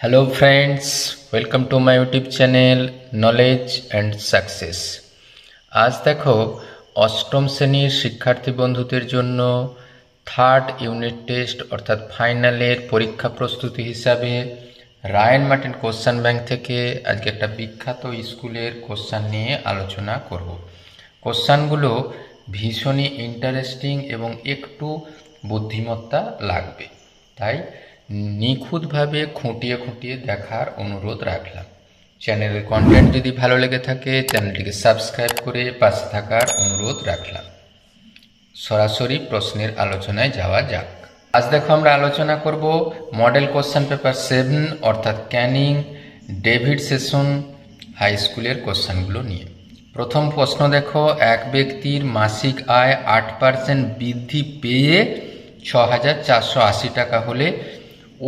Hello friends welcome to my YouTube channel knowledge and success আজ দেখো, অষ্টম শ্রেণির শিক্ষার্থী বন্ধুদের জন্য থার্ড ইউনিট টেস্ট অর্থাৎ ফাইনালের পরীক্ষা প্রস্তুতি হিসাবে রায়ন মার্টিন কোশ্চান ব্যাংক থেকে আজকে একটা বিখ্যাত স্কুলের কোশ্চান নিয়ে আলোচনা করব। কোশ্চানগুলো ভীষণই ইন্টারেস্টিং এবং একটু বুদ্ধিমত্তা লাগবে। তাই নিখুঁতভাবে খুঁটিয়ে খুঁটিয়ে দেখার অনুরোধ রাখলাম। চ্যানেলের কন্টেন্ট যদি ভালো লেগে থাকে, চ্যানেলটিকে সাবস্ক্রাইব করে পাশে থাকার অনুরোধ রাখলাম। সরাসরি প্রশ্নের আলোচনায় যাওয়া যাক। আজ দেখো আমরা আলোচনা করব মডেল কোশ্চেন পেপার সেভেন অর্থাৎ ক্যানিং ডেভিড সেশন হাই স্কুলের কোশ্চেনগুলো নিয়ে। প্রথম প্রশ্ন দেখো, এক ব্যক্তির মাসিক আয় আট পার্সেন্ট বৃদ্ধি পেয়ে ছ হাজার চারশো আশি টাকা হলে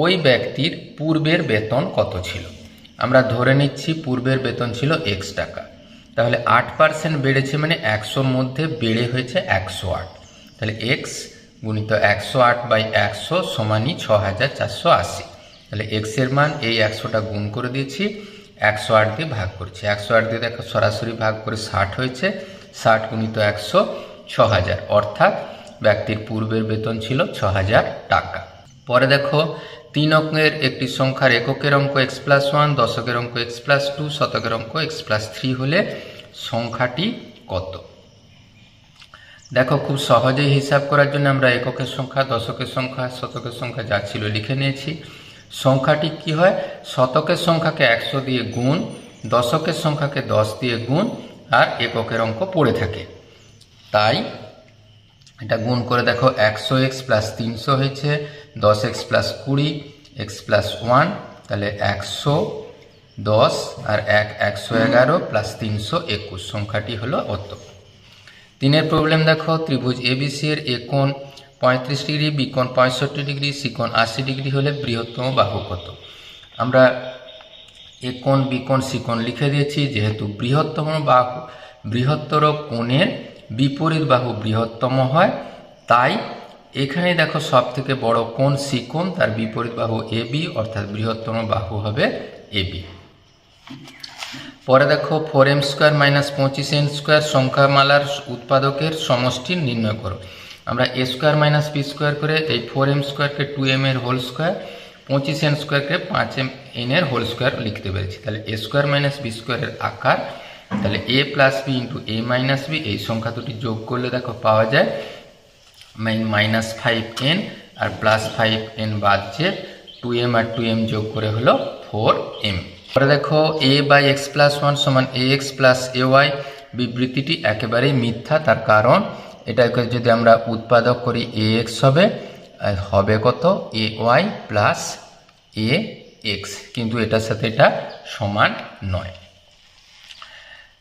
ওই ব্যক্তির পূর্বের বেতন কত ছিল? আমরা ধরে নিচ্ছি পূর্বের বেতন ছিল এক্স টাকা। তাহলে আট পার্সেন্ট বেড়েছে মানে একশোর মধ্যে বেড়ে হয়েছে একশো আট। তাহলে এক্স গুণিত একশো আট বাই একশো সমানই ছ হাজার চারশো আশি। তাহলে এক্সের মান এই একশোটা গুণ করে দিয়েছি, একশো আট দিয়ে ভাগ করছি। একশো আট দিয়ে দেখো সরাসরি ভাগ করে ষাট হয়েছে, ষাট গুণিত একশো ছ হাজার অর্থাৎ ব্যক্তির পূর্বের বেতন ছিল ছ হাজার টাকা। পরে দেখো তিন অঙ্কের একটি সংখ্যার এককের অঙ্ক এক্স প্লাস ওয়ান দশকের অঙ্ক এক্স প্লাস টু শতকের অঙ্ক এক্স প্লাস থ্রি হলে সংখ্যাটি কত? দেখো, খুব সহজেই হিসাব করার জন্য আমরা এককের সংখ্যা, দশকের সংখ্যা, শতকের সংখ্যা যা ছিল লিখে নিয়েছি। সংখ্যাটি কি হয়? শতকের সংখ্যাকে একশো দিয়ে গুণ, দশকের সংখ্যাকে দশ দিয়ে গুণ, আর এককের অঙ্ক পড়ে থাকে। তাই এটা গুণ করে দেখো, একশো এক্স প্লাস তিনশো হয়েছে দশ এক্স প্লাস কুড়ি, এক্স প্লাস ওয়ান, তাহলে একশো দশ আর এক একশো এগারো প্লাস তিনশো একুশ। সংখ্যাটি হলো অত। তিনের প্রবলেম দেখো, ত্রিভুজ এবিসি এর একোণ পঁয়ত্রিশ ডিগ্রি বিকোণ পঁয়ষট্টি ডিগ্রি সিকোণ আশি ডিগ্রি হলে বৃহত্তম বাহু কত? আমরা একোণ বিকোণ সিকোণ লিখে দিয়েছি, যেহেতু বৃহত্তম বাহু, বৃহত্তর কোণের বিপরীত বাহু বৃহত্তম হয়, তাই এখানে দেখো সব থেকে বড় কোণ সিকোণ তার বিপরীত বাহু এ বি, অর্থাৎ বৃহত্তম বাহু হবে এ বি। পরে দেখো ফোর এম স্কোয়ার মাইনাস পঁচিশ এন স্কোয়ার সংখ্যামালার উৎপাদকের সমষ্টি নির্ণয় করো। আমরা a square minus b square করে এই ফোর এম স্কোয়ারকে টু এম এর হোল স্কোয়ার, পঁচিশ এন স্কোয়ারকে পাঁচ এম এন এর হোল স্কোয়ার লিখতে পেরেছি। তাহলে এ স্কোয়ার মাইনাস বি স্কোয়ারের আকার, তাহলে a plus b into a minus b, এই সংখ্যা দুটি যোগ করলে দেখো পাওয়া যায় মাইনাস ফাইভ এন আর প্লাস ফাইভ এন বাদ যে টু এম আর টু এম যোগ করে হলো ফোর এম পরে দেখো a by x plus one সমান a x plus a y বিবৃতিটি একেবারেই মিথ্যা, তার কারণ এটাকে যদি আমরা উৎপাদক করি এ এক্স হবে হবে কত? A y plus a x কিন্তু এটার সাথে এটা সমান নয়।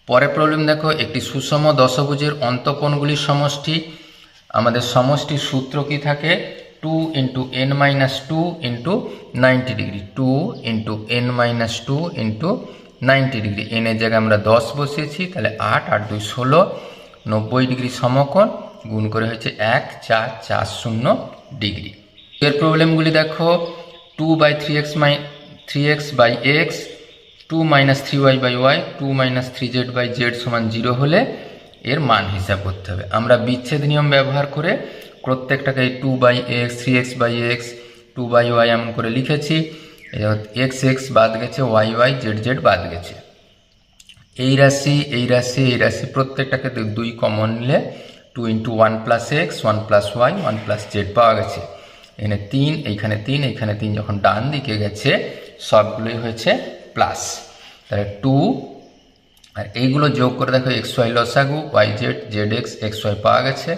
পরের প্রবলেম দেখো, একটি সুষম দশভুজের অন্তকোণগুলির সমষ্টি আমাদের সমষ্টির সূত্র কি থাকে? Two into n minus two into ninety degree two into n minus two into ninety degree এনের জায়গায় আমরা দশ বসিয়েছি, তাহলে আট আট, দুই, ষোলো, নব্বই ডিগ্রি সমকোণ, গুণ করে হয়েছে এক, চার চার, শূন্য ডিগ্রি এর প্রবলেমগুলি দেখো two by three x my three x by x two minus three y by y two minus three z by z সমান জিরো হলে এর মান হিসাব করতে হবে। আমরা বিচ্ছেদ নিয়ম ব্যবহার করে প্রত্যেকটাকে two by x three x by x two by y এমন করে লিখেছি। এক্স এক্স বাদ গেছে ওয়াই ওয়াই জেড জেড বাদ গেছে। এই রাশি এই রাশি এই রাশি প্রত্যেকটাকে দুই কমন নিলে two into one plus x one plus y one plus z পাওয়া গেছে। এখানে তিন, এইখানে তিন এইখানে তিন যখন ডান দিকে গেছে, সবগুলোই হয়েছে প্লাস তাহলে টু আর এইগুলো যোগ করে দেখো এক্স ওয়াই লসাগু y z z x x y পাওয়া গেছে।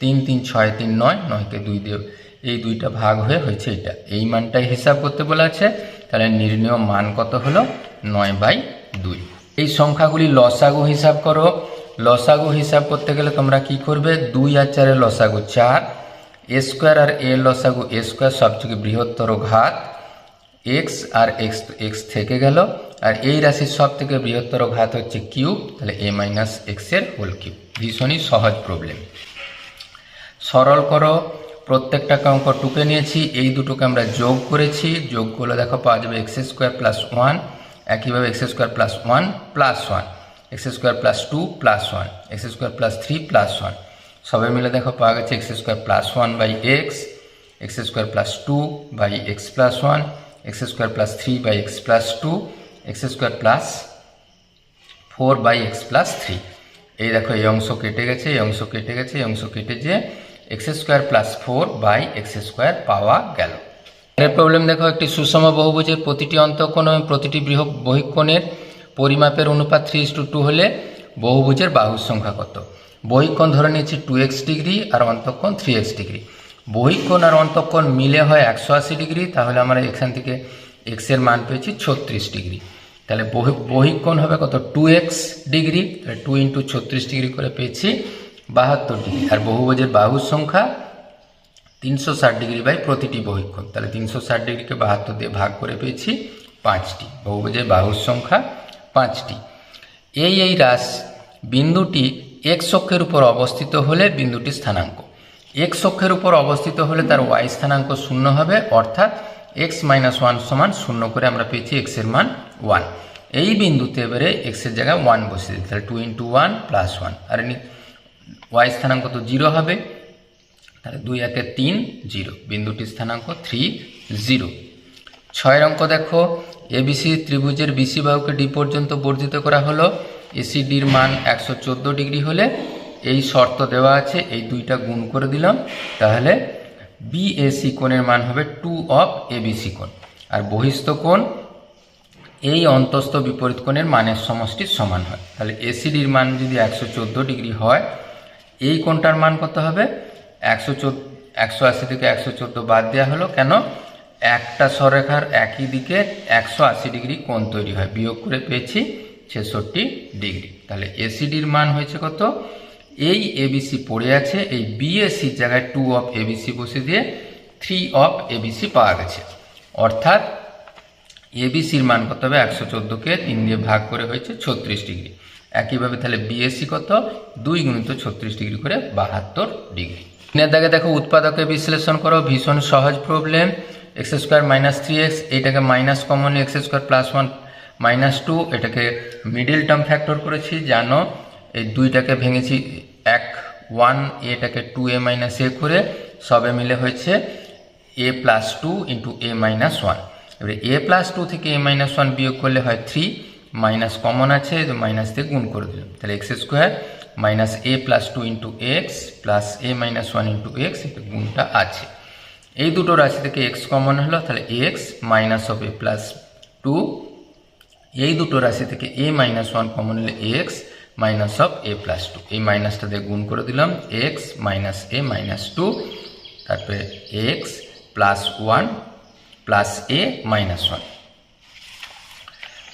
তিন তিন, ছয়, তিন, নয়, নয়কে দুই দিয়ে এই দুইটা ভাগ হয়ে হয়েছে এটা এই মানটাই হিসাব করতে বলা আছে। তাহলে নির্ণয় মান কত হলো? নয় বাই দুই। এই সংখ্যাগুলি লসাগু হিসাব করো। লসাগু হিসাব করতে গেলে তোমরা কি করবে? দুই আর চারের লসাগু চার এ স্কোয়ার আর এ লসাগু এ স্কোয়ার সবথেকে বৃহত্তর ঘাত এক্স আর এক্স এক্স থেকে গেল। আর এই রাশির সব থেকে বৃহত্তর ঘাত হচ্ছে কিউব তাহলে এ মাইনাস এক্সের হোল কিউব ভীষণই সহজ প্রবলেম সরল করো প্রত্যেকটাকে অঙ্ক টুকে নিয়েছি, এই দুটোকে আমরা যোগ করেছি। যোগ করলে দেখো পাওয়া যাবে এক্স স্কোয়ার প্লাস ওয়ান একইভাবে x square plus one plus one x square plus two plus one x square plus three plus one সবাই মিলে দেখো পাওয়া গেছে x square plus one by x x square plus two by x plus one x square plus three by x plus two x square plus four by x plus three এই দেখো, এই অংশ কেটে গেছে, এই অংশ কেটে গেছে, এই অংশ কেটে যে x square plus four by x square পাওয়া গেল। এর প্রবলেম দেখো, একটি সুষম বহুভুজের প্রতিটি অন্তঃকোণ এবং প্রতিটি বৃহৎ বহিকোণের পরিমাপের অনুপাত থ্রি টু টু হলে বহুভুজের বাহুর সংখ্যা কত? বহিকোণ ধরে নিয়েছি টু এক্স ডিগ্রি আর অন্তঃকোণ থ্রি এক্স ডিগ্রি বহিকোণ আর অন্তঃকোণ মিলে হয় একশো আশি ডিগ্রি তাহলে আমরা এখান থেকে এক্সের মান পেয়েছি ছত্রিশ ডিগ্রি। তাহলে বহি, বহিকোণ হবে কত? Two x degree. তাহলে টু ইন্টু ছত্রিশ ডিগ্রি করে পেয়েছি বাহাত্তর ডিগ্রি। আর বহুভুজের বাহুর সংখ্যা তিনশো ষাট ডিগ্রি বাই প্রতিটি বহিক্ষণ তাহলে তিনশো ষাট ডিগ্রিকে বাহাত্তর দিয়ে ভাগ করে পেয়েছি পাঁচটি। বহুভুজের বাহুর সংখ্যা পাঁচটি। এই এই রাস বিন্দুটি এক্স অক্ষের উপর অবস্থিত হলে বিন্দুটি স্থানাঙ্ক। এক্স অক্ষের উপর অবস্থিত হলে তার ওয়াই স্থানাঙ্ক শূন্য হবে, অর্থাৎ এক্স মাইনাস ওয়ান সমান শূন্য করে আমরা পেয়েছি এক্সের মান ওয়ান এই বিন্দুতে এবারে এক্সের জায়গায় ওয়ান বসিয়ে দিই তাহলে two into one plus one আর ওয়াই স্থানাঙ্ক তো জিরো হবে। তাহলে দুই একে তিন জিরো বিন্দুটির স্থানাঙ্ক থ্রি জিরো ছয়ের অঙ্ক দেখো। এবিসি ত্রিভুজের বিসি বাহুকে ডি পর্যন্ত বর্ধিত করা হলো। এসি ডির মান একশো চোদ্দ ডিগ্রি হলে এই শর্ত দেওয়া আছে। এই দুইটা গুণ করে দিলাম। তাহলে বিএসি কোণের মান হবে টু অফ এবিসি কোণ। আর বহিস্থ কোণ, এই অন্তস্থ বিপরীত কোণের মানের সমষ্টির সমান হয়। তাহলে এসিডির মান যদি একশো চোদ্দ ডিগ্রি হয়, এই কোণটার মান কত হবে? একশো একশো আশি থেকে একশো চোদ্দ বাদ দেওয়া হলো। কেন? একটা সরেখার একই দিকে একশো আশি ডিগ্রি কোণ তৈরি হয়। বিয়োগ করে পেয়েছি ছেষট্টি ডিগ্রি। তাহলে এসিডির মান হয়েছে কত? এই এবিসি পড়ে আছে, এই বিএসির জায়গায় টু অফ এবিসি বসে দিয়ে থ্রি অফ এবিসি পাওয়া গেছে। অর্থাৎ এবিসির মান কত হবে? একশো চোদ্দোকে তিন দিয়ে ভাগ করে হয়েছে ছত্রিশ ডিগ্রি। একইভাবে তাহলে বিএসসি কত? দুই গুণিত ছত্রিশ ডিগ্রি করে বাহাত্তর ডিগ্রি। তিনের দাগে দেখো উৎপাদকে বিশ্লেষণ করো, ভীষণ সহজ problem x square minus three x এইটাকে minus common x square plus one minus two এটাকে মিডিল টার্ম ফ্যাক্টর করেছি, জানো এই দুইটাকে ভেঙেছি এক ওয়ান, এটাকে টু এ মাইনাস এ করে সবে মিলে হয়েছে a plus two into a minus one. এবারে এ প্লাস টু থেকে এ মাইনাস ওয়ান বিয়োগ করলে হয় থ্রি, মাইনাস কমন আছে মাইনাস দিয়ে গুণ করে দিলাম। তাহলে x square minus a plus two into x plus a minus one into x এটা গুণটা আছে। এই দুটো রাশি থেকে এক্স কমন হলো, তাহলে x minus a plus two. এই দুটো রাশি থেকে এ মাইনাস ওয়ান কমন হলে x minus of a plus two এই মাইনাসটা দিয়ে গুণ করে দিলাম। X minus a minus two তারপরে x plus one plus a minus one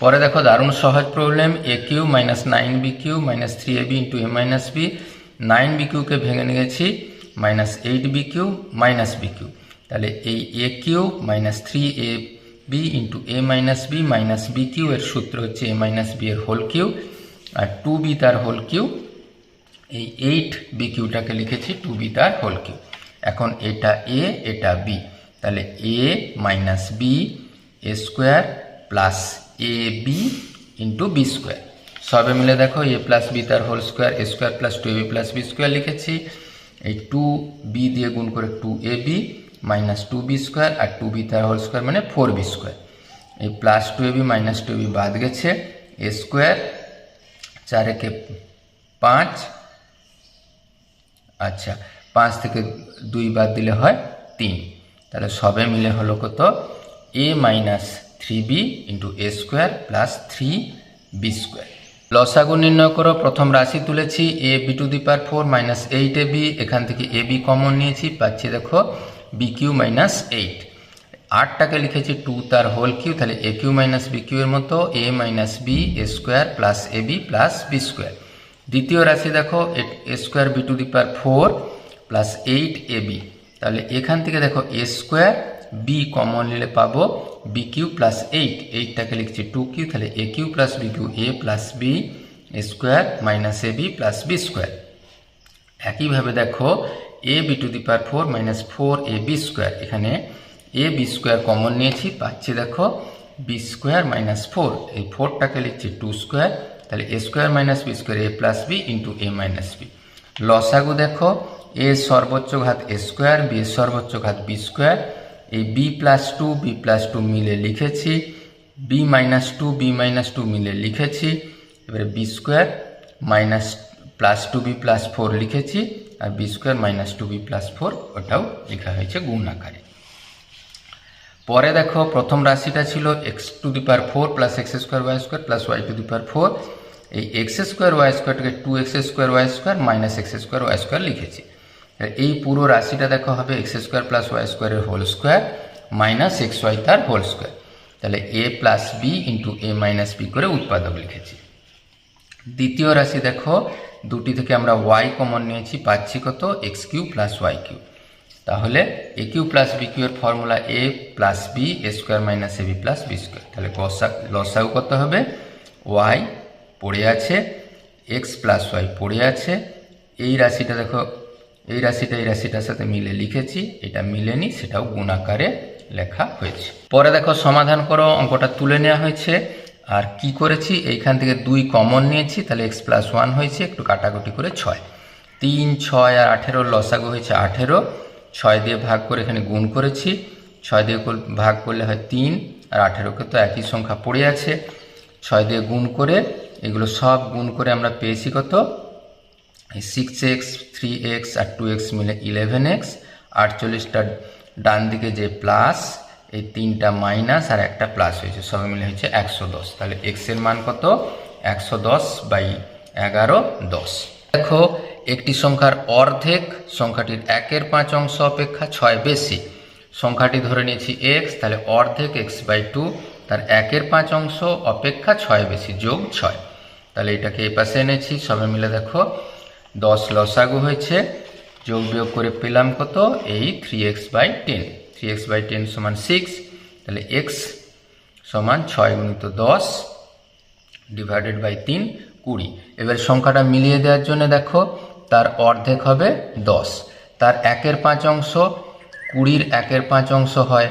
পরে দেখো দারুণ সহজ problem a cube minus nine b cube minus three a b into a minus b nine b কিউকে ভেঙে নিয়েছি। Minus eight b cube minus b cube. তাহলে এই a cube minus three a b into a minus b minus b cube এর সূত্র হচ্ছে a minus b এর whole cube. আর two b তার হোল কিউ এই এইট বি কিউটাকে লিখেছি টু বি তার হোল কিউ এখন এটা এ এটা বি তাহলে a minus b a square plus a b into b square সবে মিলে দেখো এ প্লাস বি তার whole square a square plus two a b plus b square লিখেছি। এই টু বি দিয়ে গুণ করে two a b minus two b square R two b তার হোল স্কোয়ার মানে ফোর বি স্কোয়ার এই plus two a b minus two b বাদ গেছে। এ স্কোয়ার চার একে পাঁচ? আচ্ছা পাঁচ থেকে দুই বাদ দিলে হয় তিন। তাহলে সবে মিলে হলো কত? A minus three b into a square plus three b square. লসাগু নির্ণয় করো, প্রথম রাশি তুলেছি, a b to the power four minus eight a b, এখান থেকে এ বি কমন নিয়েছি, পাচ্ছি দেখো বি কিউ মাইনাস এইট। আটটাকে লিখেছি টু তার হোল কিউ, তাহলে a cube minus b cube মতো, a minus b, a square plus a b plus b square. দ্বিতীয় রাশি দেখো, a square b to the power four plus eight a b. তাহলে এখান থেকে দেখো, এ স্কোয়ার বি কমন নিলে পাবো বি কিউ প্লাস এইট। এইটটাকে লিখছি টু কিউ, তাহলে a cube plus b cube, a plus b square minus a b plus b square. একইভাবে দেখো, a b to the power four minus four a b square. এখানে a b square common নিয়েছি, পাচ্ছি দেখো B square minus four এই ফোরটাকে লিখছি two square তাহলে a square minus b square a plus b into a minus b লসাগু দেখো এ সর্বোচ্চ ঘাত এ স্কোয়ার বি সর্বোচ্চ ঘাত বি স্কোয়ার এই b plus two b plus two মিলে লিখেছি b minus two b minus two মিলে লিখেছি, এবারে b square minus plus two b plus four লিখেছি, আর b square minus two b plus four ওটাও লেখা হয়েছে গুণ আকারে। পরে দেখো প্রথম রাশিটা ছিল x to the power four plus x square y square plus y to the power four. এই x square y স্কোয়ারটাকে two x square y square minus x square y square লিখেছি। এই পুরো রাশিটা দেখো হবে এক্স স্কোয়ার প্লাস ওয়াই স্কোয়ারের whole square minus x y তার whole square তাহলে a plus b into a minus b করে উৎপাদক লিখেছি। দ্বিতীয় রাশি দেখো, দুটি থেকে আমরা ওয়াই কমন নিয়েছি, পাচ্ছি কত? X cube plus y cube তাহলে a cube plus b cube এর formula a plus b a square minus a b plus b square. তাহলে গসা লসাউ কত হবে? ওয়াই পড়ে আছে এক্স প্লাস ওয়াই পড়ে আছে। এই রাশিটা দেখো, এই রাশিটা, এই রাশিটার সাথে মিলে লিখেছি, এটা মিলেনি, সেটাও গুণাকারে লেখা হয়েছে। পরে দেখো সমাধান করো, অঙ্কটা তুলে নেওয়া হয়েছে। আর কি করেছি? এইখান থেকে দুই কমন নিয়েছি, তাহলে এক্স প্লাস ওয়ান হয়েছে, একটু কাটাকুটি করে ছয়। তিন, ছয় আর আঠেরো, লসাগু হয়েছে আঠেরো। ছয় দিয়ে ভাগ করে এখানে গুণ করেছি। ছয় দিয়ে ভাগ করলে হয় তিন, আর আঠেরোকে তো একই সংখ্যা পড়ে আছে। ছয় দিয়ে গুণ করে এগুলো সব গুণ করে আমরা পেয়েছি কত? সিক্স এক্স থ্রি এক্স আর টু এক্স মিলে ইলেভেন এক্স আটচল্লিশটা ডান দিকে যে প্লাস এই তিনটা মাইনাস আর একটা প্লাস হয়েছে। সব মিলে হচ্ছে একশো দশ। তাহলে এক্সের মান কত? একশো দশ বাই এগারো দশ। দেখো, একটি সংখ্যার অর্ধেক, সংখ্যাটির একের পাঁচ অংশ অপেক্ষা ছয় বেশি। সংখ্যাটি ধরে নিয়েছি এক্স তাহলে অর্ধেক এক্স বাই টু তার একের পাঁচ অংশ অপেক্ষা ছয় বেশি যোগ ছয়। তাহলে এটাকে এই পাশে এনেছি, সবে মিলে দেখো, দশ লসাগু হয়েছে, যোগ বিয়োগ করে পেলাম কত? এই three x by ten three x by ten সমান সিক্স তাহলে এক্স সমান ছয় গুণিত দশ ডিভাইডেড বাই তিন কুড়ি। এবার সংখ্যাটা মিলিয়ে দেওয়ার জন্য দেখো, তার অর্ধেক হবে দশ। তার একের পাঁচ অংশ, কুড়ির একের পাঁচ অংশ হয়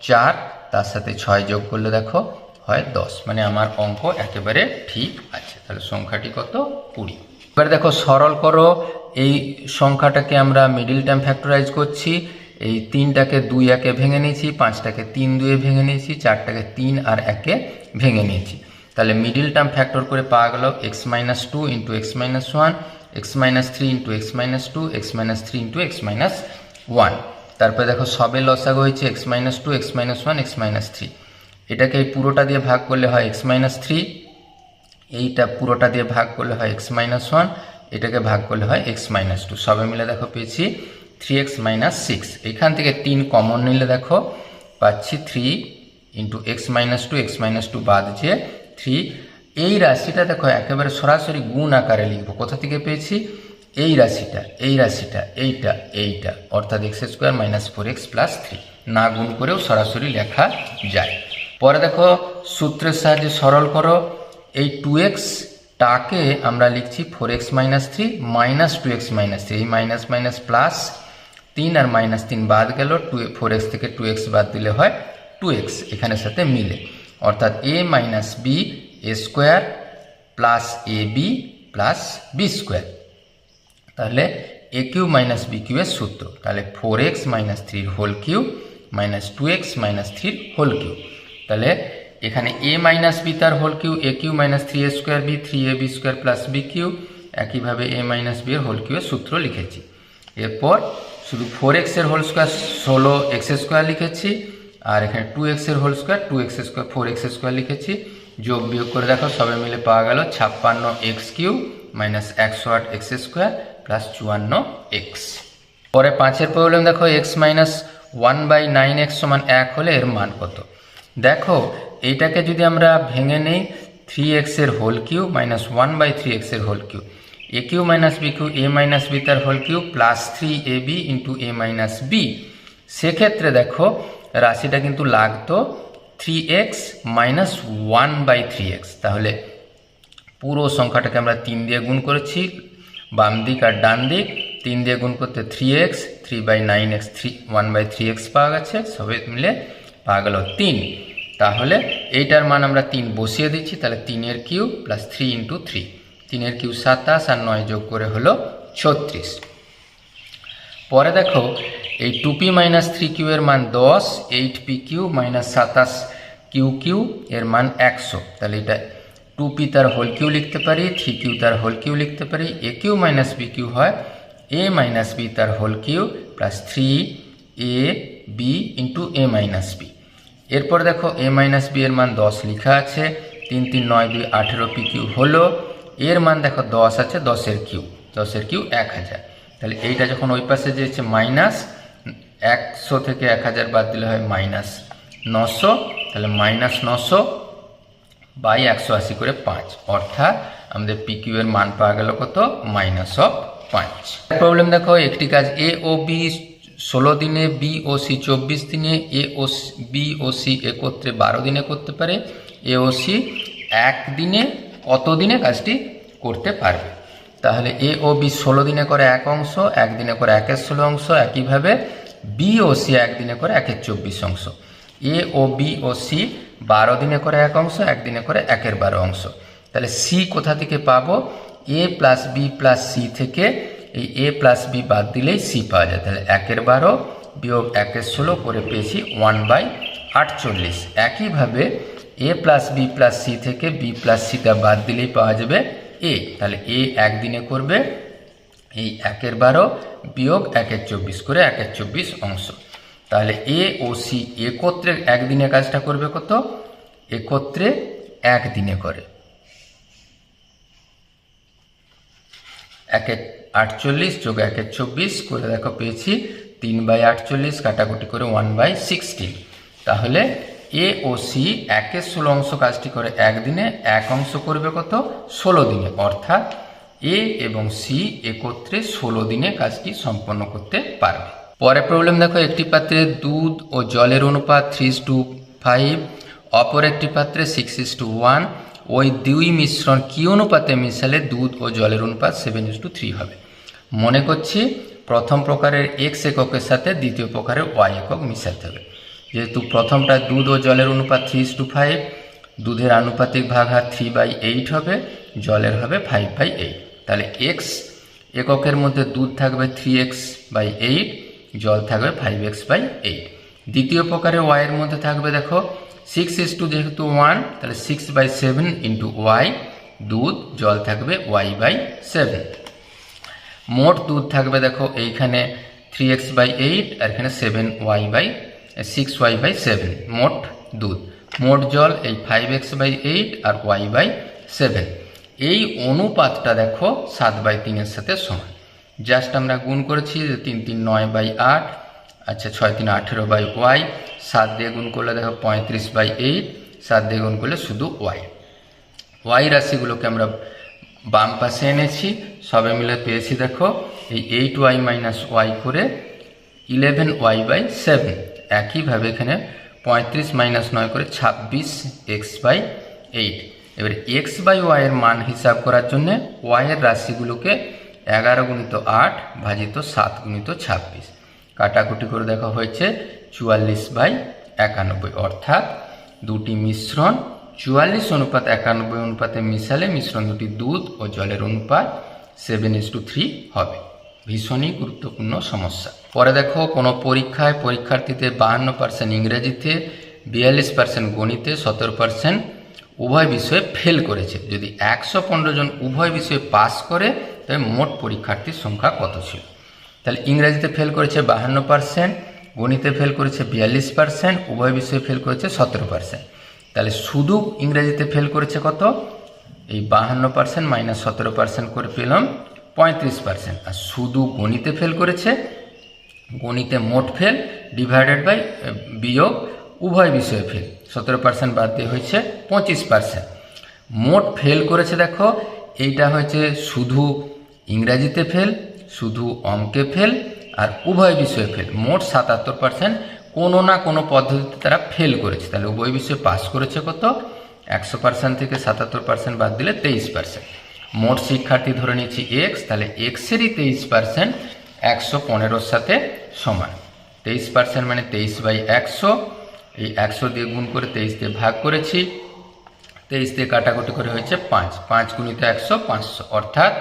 চার, তার সাথে ছয় যোগ করলে দেখো, হয় দশ। মানে আমার অঙ্ক একেবারে ঠিক আছে। তাহলে সংখ্যাটি কত? কুড়ি। এবার দেখো, সরল করো, এই সংখ্যাটাকে আমরা মিডিল টাইম ফ্যাক্টরাইজ করছি। এই তিনটাকে দুই একে ভেঙে নিয়েছি, পাঁচটাকে তিন দুয়ে ভেঙে নিয়েছি, চারটাকে তিন আর একে ভেঙে নিয়েছি। তাহলে মিডিল টার্ম ফ্যাক্টর করে পাওয়া গেল x minus two into x minus one x minus three into x minus two x minus three into x minus one তারপরে দেখো সবে লসাগু হয়েছে x minus two x minus one x minus three এটাকে এই পুরোটা দিয়ে ভাগ করলে হয় এক্স মাইনাস থ্রি এইটা পুরোটা দিয়ে ভাগ করলে হয় এক্স মাইনাস ওয়ান এটাকে ভাগ করলে হয় এক্স মাইনাস টু সবে মিলে দেখো পেয়েছি থ্রি এক্স মাইনাস সিক্স এখান থেকে তিন কমন নিলে দেখো পাচ্ছি three into x minus two x minus two বাদ যে থ্রি, এই রাশিটা দেখো একেবারে সরাসরি গুণ আকারে লিখব। কোথা থেকে পেয়েছি? এই রাশিটা এই রাশিটা, এইটা এইটা, অর্থাৎ x square minus four x plus three. না গুণ করেও সরাসরি লেখা যায়। পরে দেখো সূত্রের সাহায্যে সরল করো। এই টু এক্স টাকে আমরা লিখছি four x minus three minus two x minus three এই মাইনাস মাইনাস প্লাস তিন আর মাইনাস তিন বাদ গেল। টু ফোর এক্স থেকে টু এক্স বাদ দিলে হয় টু এক্স এখানের সাথে মিলে। অর্থাৎ a minus b a square plus a b plus b square তাহলে a cube minus b cube এর সূত্র। তাহলে ফোর এক্স মাইনাস থ্রির whole cube minus two x minus থ্রির হোল কিউ তাহলে এখানে এ মাইনাস বি তার whole cube a cube minus three a square b three a b square plus b cube একইভাবে a minus b এর whole cube এর সূত্র লিখেছি। এরপর শুধু ফোর এক্সের হোল স্কোয়ার ষোলো এক্স স্কোয়ার লিখেছি। আর এখানে টু এক্সের whole square two x square four x square লিখেছি। যোগ বিয়োগ করে দেখো, সবে মিলে পাওয়া গেল ছাপ্পান্ন এক্স কিউ মাইনাস একশো আট এক্স স্কোয়ার প্লাস চুয়ান্ন এক্স পরে পাঁচের প্রবলেম দেখো x minus one by nine x সমান এক হলে এর মান কত? দেখো, এইটাকে যদি আমরা ভেঙে নেই থ্রি এক্সের whole cube minus one by three এক্সের whole cube a cube minus b cube a minus b তার whole cube plus three a b into a minus b সেক্ষেত্রে দেখো রাশিটা কিন্তু লাগতো three x minus one by three x তাহলে পুরো সংখ্যাটাকে আমরা তিন দিয়ে গুণ করেছি, বাম দিক আর ডান দিক। তিন দিয়ে গুণ করতে three x three by nine x three one by three x পাওয়া গেছে, সবে মিলে পাওয়া গেল তিন। তাহলে এইটার মান আমরা তিন বসিয়ে দিচ্ছি, তাহলে তিনের cube plus three into three তিনের কিউ সাতাশ আর নয় যোগ করে হলো ছত্রিশ। পরে দেখো এই two p minus three cube এর মান দশ এইট পি কিউ মাইনাস সাতাশ কিউ কিউ এর মান একশো। তাহলে এটা টু পি তার হোল কিউ লিখতে পারি থ্রি কিউ তার হোল কিউ লিখতে পারি a cube minus b cube হয় এ মাইনাস বি তার whole cube plus three a b into a minus b এরপর দেখো এ মাইনাস বি এর মান দশ লেখা আছে, তিন তিন নয় দুই আঠেরো পি কিউ হলো, এর মান দেখো দশ আছে, দশের কিউ দশের কিউ এক হাজার। তাহলে এইটা যখন ওই পাশে যেছে মাইনাস একশো থেকে এক হাজার বাদ দিলে হয় মাইনাস নশো, তাহলে মাইনাস নশো বাই একশো আশি করে পাঁচ। অর্থাৎ আমাদের পিকিউ এর মান পাওয়া গেল কত? মাইনাস অফ পাঁচ। প্রবলেম দেখো, একটি কাজ এ ও বি ষোলো দিনে বি ও সি চব্বিশ দিনে এ ও বি ও সি একত্রে বারো দিনে করতে পারে এ ও সি একদিনে কত দিনে কাজটি করতে পারবে? তাহলে এ ও বি ষোলো দিনে করে এক অংশ একদিনে করে একের ষোলো অংশ, একইভাবে বি ও সি একদিনে করে একের চব্বিশ অংশ। এ ও বি ও সি বারো দিনে করে এক অংশ একদিনে করে একের বারো অংশ। তাহলে সি কোথা থেকে পাবো? A plus b plus c থেকে এই এ প্লাস বি বাদ দিলেই সি পাওয়া যায়। তাহলে একের বারো বিয়োগ একের ষোলো করে পেয়েছি ওয়ান বাই আটচল্লিশ। একইভাবে a plus b plus c থেকে বি প্লাস সিটা বাদ দিলেই পাওয়া যাবে এ তাহলে এ একদিনে করবে এই একের বারো বিয়োগ একের চব্বিশ করে একের চব্বিশ অংশ। তাহলে এ ও সি একত্রে একদিনে কাজটা করবে কত? একত্রে একদিনে করে। একের আটচল্লিশ যোগ একের চব্বিশ করে দেখো পেয়েছি তিন বাই আটচল্লিশ কাটাকুটি করে ওয়ান বাই সিক্সটিন তাহলে এ ও সি একের ষোলো অংশ কাজটি করে একদিনে এক অংশ করবে কত? ষোলো দিনে। অর্থাৎ এ এবং সি একত্রে ষোলো দিনে কাজটি সম্পন্ন করতে পারবে। পরে প্রবলেম দেখো, একটি পাত্রে দুধ ও জলের অনুপাত থ্রি টু ফাইভ অপর একটি পাত্রে সিক্স ইস টু ওয়ান ওই দুই মিশ্রণ কি অনুপাতে মিশালে দুধ ও জলের অনুপাত সেভেন ইস টু থ্রি হবে? মনে করছি প্রথম প্রকারের এক্স এককের সাথে দ্বিতীয় প্রকারের ওয়াই একক মিশাতে হবে। যেহেতু প্রথমটা দুধ ও জলের অনুপাত থ্রি ইস টু ফাইভ দুধের আনুপাতিক ভাগ হার থ্রি বাই এইট হবে, জলের হবে ফাইভ বাই এইট তাহলে এক্স এককের মধ্যে দুধ থাকবে থ্রি এক্স বাই এইট জল থাকবে ফাইভ এক্স বাই এইট দ্বিতীয় প্রকারে ওয়াইয়ের মধ্যে থাকবে দেখো সিক্স ইস টু যেহেতু ওয়ান তাহলে six by seven into y দুধ, জল থাকবে ওয়াই বাই সেভেন মোট দুধ থাকবে দেখো এইখানে থ্রি এক্স বাই এইট আর এখানে seven y by six y by seven মোট দুধ. মোট জল এই ফাইভ এক্স বাই এইট আর ওয়াই বাই সেভেন এই অনুপাতটা দেখো সাত বাই তিনের সাথে সমান। জাস্ট আমরা গুণ করেছি যে তিন তিন নয় বাই আট আচ্ছা ছয় তিন আঠেরো বাই ওয়াই, সাত দিয়ে গুণ করলে দেখো পঁয়ত্রিশ বাই এইট, সাত দিয়ে গুণ করলে শুধু ওয়াই। ওয়াই রাশিগুলোকে আমরা বাম পাশে এনেছি, সবে মিলে পেয়েছি দেখো, এই এইট ওয়াই মাইনাস ওয়াই করে ইলেভেন ওয়াই বাই সেভেন। একইভাবে এখানে পঁয়ত্রিশ মাইনাস নয় করে ছাব্বিশ এক্স বাই এইট। এবার এক্স বাই ওয়াইয়ের মান হিসাব করার জন্যে ওয়াইয়ের রাশিগুলোকে এগারো গুণিত আট ভাজিত সাত গুণিত ছাব্বিশ। কাটাকুটি করে দেখা হয়েছে চুয়াল্লিশ বাই একানব্বই। অর্থাৎ দুটি মিশ্রণ, চুয়াল্লিশ অনুপাত, একানব্বই অনুপাতে মিশালে মিশ্রণ দুটি দুধ ও জলের অনুপাত সেভেন ইস টু থ্রি হবে। ভীষণই গুরুত্বপূর্ণ সমস্যা। পরে দেখো, কোনো পরীক্ষায় পরীক্ষার্থীতে বাহান্ন পার্সেন্ট ইংরেজিতে, বিয়াল্লিশ পার্সেন্ট গণিতে, সতেরো পার্সেন্ট উভয় বিষয়ে ফেল করেছে। যদি একশো পনেরো জন উভয় বিষয়ে পাস করে তবে মোট পরীক্ষার্থীর সংখ্যা কত ছিল? তাহলে ইংরেজিতে ফেল করেছে বাহান্ন পার্সেন্ট গণিতে ফেল করেছে বিয়াল্লিশ পার্সেন্ট উভয় বিষয়ে ফেল করেছে সতেরো পার্সেন্ট তাহলে শুধু ইংরেজিতে ফেল করেছে কত? এই বাহান্ন পার্সেন্ট মাইনাস সতেরো পার্সেন্ট করে পেলাম পঁয়ত্রিশ পার্সেন্ট আর শুধু গণিতে ফেল করেছে, গণিতে মোট ফেল ডিভাইডেড বাই বিয়োগ উভয় বিষয়ে ফেল সতেরো পার্সেন্ট বাদ দিয়ে হয়েছে পঁচিশ পার্সেন্ট মোট ফেল করেছে দেখো, এইটা হয়েছে শুধু ইংরাজিতে ফেল শুধু অঙ্কে ফেল আর উভয় বিষয়ে ফেল মোট সাতাত্তর পার্সেন্ট কোনো না কোনো পদ্ধতিতে তারা ফেল করেছে। তাহলে উভয় বিষয়ে পাস করেছে কত? একশো পার্সেন্ট থেকে সাতাত্তর পার্সেন্ট বাদ দিলে তেইশ পার্সেন্ট মোট শিক্ষার্থী ধরে নিচ্ছি এক্স তাহলে এক্সেরই তেইশ পার্সেন্ট একশো পনেরোর সাথে সমান। তেইশ পার্সেন্ট মানে তেইশ বাই একশো এই একশো দিয়ে গুণ করে তেইশ দিয়ে ভাগ করেছি, তেইশ দিয়ে কাটাকুটি করে হয়েছে পাঁচ। পাঁচ গুণিত একশো, পাঁচশো। অর্থাৎ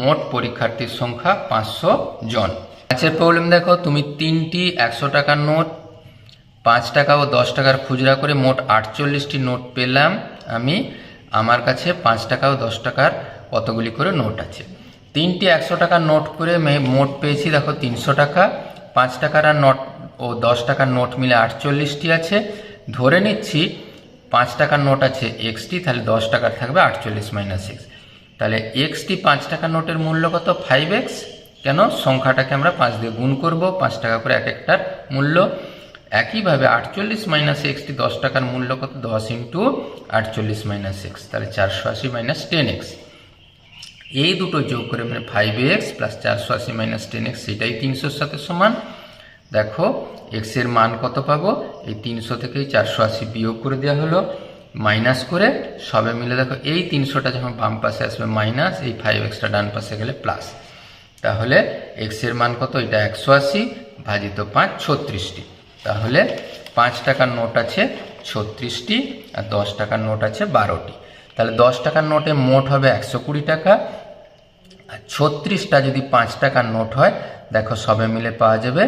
মোট পরীক্ষার্থীর সংখ্যা পাঁচশো জন। পাঁচের প্রবলেম দেখো, তুমি তিনটি একশো টাকার নোট, পাঁচ টাকা ও দশ টাকার খুচরা করে মোট আটচল্লিশটি নোট পেলাম। আমি, আমার কাছে পাঁচ টাকা ও দশ টাকার কতগুলি করে নোট আছে? তিনটি একশো টাকার নোট করে মোট পেয়েছি দেখো তিনশো টাকা। পাঁচ টাকার নোট ও দশ টাকার নোট মিলে আটচল্লিশটি আছে। ধরে নিচ্ছি পাঁচ টাকার নোট আছে এক্সটি, তাহলে দশ টাকার থাকবে আটচল্লিশ মাইনাস এক্স তাহলে এক্সটি পাঁচ টাকার নোটের মূল্য কত? ফাইভ এক্স কেন? সংখ্যাটাকে আমরা পাঁচ দিয়ে গুণ করব, পাঁচ টাকা করে এক একটার মূল্য। একইভাবে আটচল্লিশ মাইনাস এক্সটি দশ টাকার মূল্য কত? দশ ইন্টু আটচল্লিশ মাইনাস এক্স তাহলে চারশো আশি মাইনাস টেন এক্স এই দুটো যোগ করে মানে ফাইভ এক্স প্লাস চারশো আশি মাইনাস টেন এক্স সেটাই তিনশোর সাথে সমান। দেখো এক্সের মান কত পাবো? এই তিনশো থেকেই চারশো আশি বিয়োগ করে দেওয়া হলো। মাইনাস করে সবে মিলে দেখো, এই তিনশোটা যখন বাম পাশে আসবে মাইনাস এই ফাইভ এক্সটা ডান পাশে গেলে প্লাস তাহলে এক্সের মান কত? এটা একশো আশি ভাজিত পাঁচ, ছত্রিশটি। তাহলে পাঁচ টাকার নোট আছে ছত্রিশটি আর দশ টাকার নোট আছে বারোটি। তাহলে দশ টাকার নোটে মোট হবে একশো কুড়ি টাকা। আর ছত্রিশটা যদি পাঁচ টাকার নোট হয়, দেখো সবে মিলে পাওয়া যাবে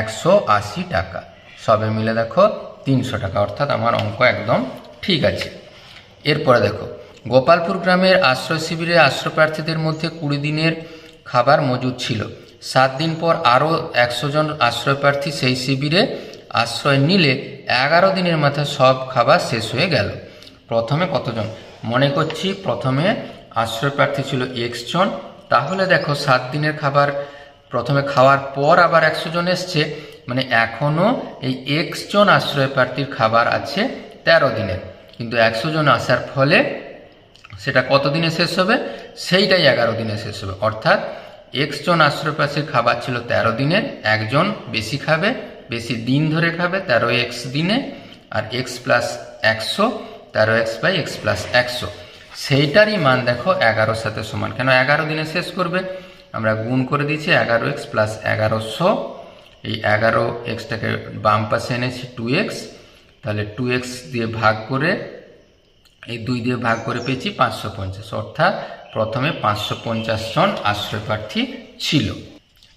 একশো আশি টাকা। সবে মিলে দেখো তিনশো টাকা, অর্থাৎ আমার অঙ্ক একদম ঠিক আছে। এরপরে দেখো, গোপালপুর গ্রামের আশ্রয় শিবিরে আশ্রয় প্রার্থীদের মধ্যে কুড়ি দিনের খাবার মজুদ ছিল। সাত দিন পর আরও একশো জন আশ্রয় প্রার্থী সেই শিবিরে আশ্রয় নিলে এগারো দিনের মাথায় সব খাবার শেষ হয়ে গেল। প্রথমে কতজন? মনে করছি প্রথমে আশ্রয় প্রার্থী ছিল এক্স জন তাহলে দেখো, সাত দিনের খাবার প্রথমে খাওয়ার পর আবার একশো জন এসছে। মানে এখনও এই এক্স জন আশ্রয় প্রার্থীর খাবার আছে তেরো দিনের। কিন্তু একশো জন আসার ফলে সেটা কত দিনে শেষ হবে? সেইটাই এগারো দিনে শেষ হবে। অর্থাৎ এক্স জন আশ্রয় প্রার্থীর খাবার ছিল তেরো দিনের, একজন বেশি খাবে, বেশি দিন ধরে খাবে তেরো এক্স দিনে, আর এক্স প্লাস একশো তেরো এক্স বাই এক্স প্লাস একশো। সেইটারই মান দেখো এগারোর সাথে সমান। কেন এগারো দিনে শেষ করবে? আমরা গুণ করে দিয়েছি এগারো এক্স প্লাস এগারোশো। এই এগারো এক্সটাকে বাম পাশে এনেছি টু এক্স তাহলে টু এক্স দিয়ে ভাগ করে, এই দুই দিয়ে ভাগ করে পেয়েছি পাঁচশো পঞ্চাশ। অর্থাৎ প্রথমে পাঁচশো পঞ্চাশ জন আশ্রয় প্রার্থী ছিল।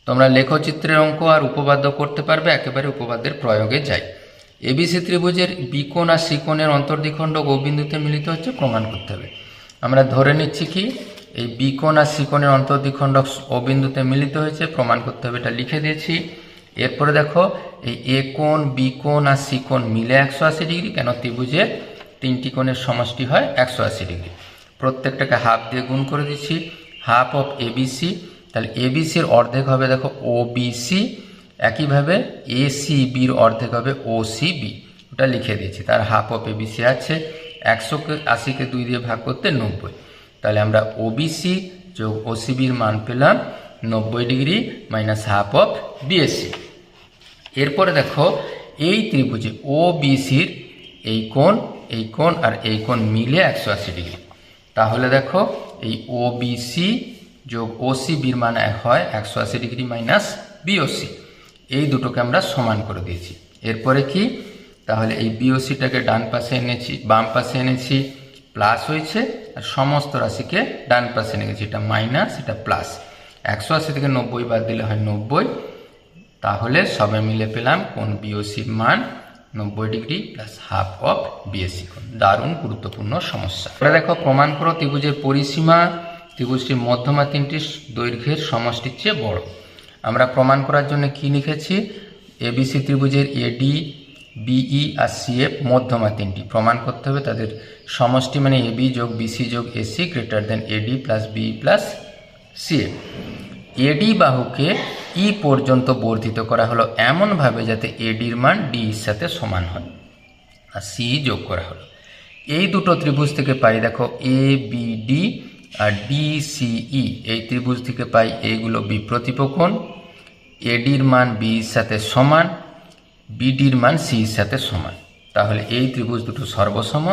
তোমরা লেখচিত্রের অঙ্ক আর উপপাদ্য করতে পারবে, একেবারে উপপাদ্যের প্রয়োগে যাই। এবিসি ত্রিভুজের বিকোণ আর সিকোণের অন্তর্দ্বিখণ্ড ও বিন্দুতে মিলিত হচ্ছে, প্রমাণ করতে হবে। আমরা ধরে নিচ্ছি কি, এই বিকোণ আর সিকোণের অন্তর্দ্বিখণ্ড ও মিলিত হয়েছে, প্রমাণ করতে হবে, এটা লিখে দিয়েছি। এরপরে দেখো, এই এ কোণ, বি কোণ আর সি মিলে একশো আশি ডিগ্রি, কেন ত্রিভুজের তিনটি কোণের সমষ্টি হয় একশো আশি ডিগ্রি? প্রত্যেকটাকে হাফ দিয়ে গুণ করে দিচ্ছি, হাফ অফ এবিসি তাহলে এবিসির অর্ধেক হবে, দেখো, ও বিসি একইভাবে এ সি বির অর্ধেক হবে ও সি বি ওটা লিখে দিয়েছি। তার হাফ অফ এবিসি আছে। একশোকে, আশিকে দুই দিয়ে ভাগ করতে নব্বই। তাহলে আমরা ওবিসি যোগ ওসিবির মান পেলাম নব্বই degree minus half of BSC এরপরে দেখো, এই ত্রিভুজে ও বিসির এই কোণ এই কোণ আর এই কোণ মিলে একশো আশি ডিগ্রি। তাহলে দেখো, এই ও বিসি যোগ ওসি বির মান হয় একশো আশি ডিগ্রি মাইনাস বিওসি এই দুটোকে আমরা সমান করে দিয়েছি। এরপরে কি? তাহলে এই বিওসিটাকে ডান পাশে এনেছি, বাম পাশে এনেছি, প্লাস হয়েছে, আর সমস্ত রাশিকে ডান পাশে এনে গেছি এটা মাইনাস, এটা প্লাস। একশো আশি থেকে নব্বই বাদ দিলে হয় নব্বই। তাহলে সবে মিলে পেলাম কোন বিওসির মান? নব্বই degree plus half of BSC কোণ। দারুণ গুরুত্বপূর্ণ সমস্যা। এবার দেখো, প্রমাণ করো ত্রিভুজের পরিসীমা। ত্রিভুজটির মধ্যমা তিনটি দৈর্ঘ্যের সমষ্টির চেয়ে বড়। আমরা প্রমাণ করার জন্য কি লিখেছি? এবিসি ত্রিভুজের এডি বিই আর সিএফ মধ্যমা তিনটি। প্রমাণ করতে হবে তাদের সমষ্টি মানে এবি যোগ বিসি যোগ AC greater than AD plus B plus CF AD বাহুকে E পর্যন্ত বর্ধিত করা হলো এমনভাবে যাতে এডির মান ডি এর সাথে সমান হয় আর সি যোগ করা হলো। এই দুটো ত্রিভুজ থেকে পাই দেখো এ বি ডি আর ডি সি ই এই ত্রিভুজ থেকে পাই এইগুলো বিপ্রতিপকোণ এডির মান বি এর সাথে সমান বিডির মান সি এর সাথে সমান। তাহলে এই ত্রিভুজ দুটো সর্বসম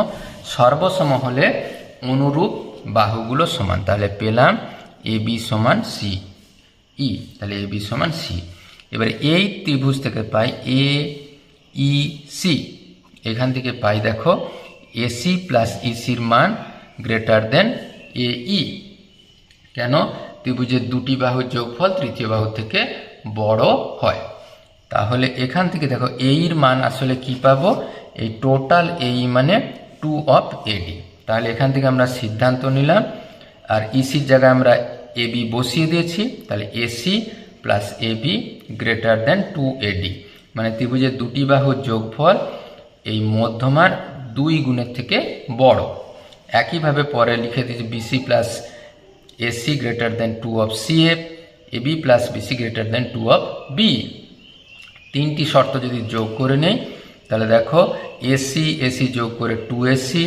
সর্বসম হলে অনুরূপ বাহুগুলো সমান। তাহলে পেলাম এ বি সমান সি ই তাহলে এ বি সমান সি এবারে এই ত্রিভুজ থেকে পাই এ ই সি এখান থেকে পাই দেখো এসি প্লাস ইসির মান গ্রেটার দেন এ ই। কেন? ত্রিভুজের দুটি বাহুর যোগফল তৃতীয় বাহু থেকে বড় হয়। তাহলে এখান থেকে দেখো এইর মান আসলে কি পাবো? এই টোটাল এই মানে টু অফ এডি তাহলে এখান থেকে আমরা সিদ্ধান্ত নিলাম। আর ইসির জায়গায় আমরা এবি বসিয়ে দিয়েছি। তাহলে AC plus AB greater than two AD মানে ত্রিভুজের দুটি বাহুর যোগফল এই মধ্যমার দুই গুণের থেকে বড়। একইভাবে পরে লিখে দিয়েছি BC plus AC greater than two of C F AB plus BC greater than two of B তিনটি শর্ত যদি যোগ করে নেই, তাহলে দেখো এসি এসি যোগ করে টু এসি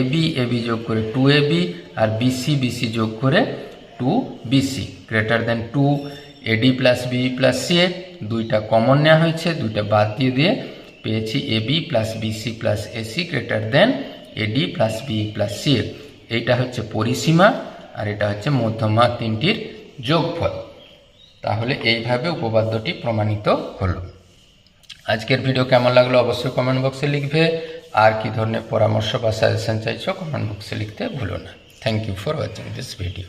এবি এবি যোগ করে টু এবি আর বিসি বিসি যোগ করে two BC greater than two AD plus B plus C এ দুইটা কমন নেওয়া হয়েছে, দুইটা বাদ দিয়ে দিয়ে পেয়েছি AB plus BC plus AC greater than AD plus B plus C এইটা হচ্ছে পরিসীমা আর এটা হচ্ছে মধ্যমা তিনটির যোগফল। তাহলে এইভাবে উপপাদ্যটি প্রমাণিত হলো। আজকের ভিডিও কেমন লাগল অবশ্যই কমেন্ট বক্সে লিখবে। আর কি ধরনের পরামর্শ বা সাজেশন চাইছো কমেন্ট বক্সে লিখতে ভুলো না। Thank you for watching this video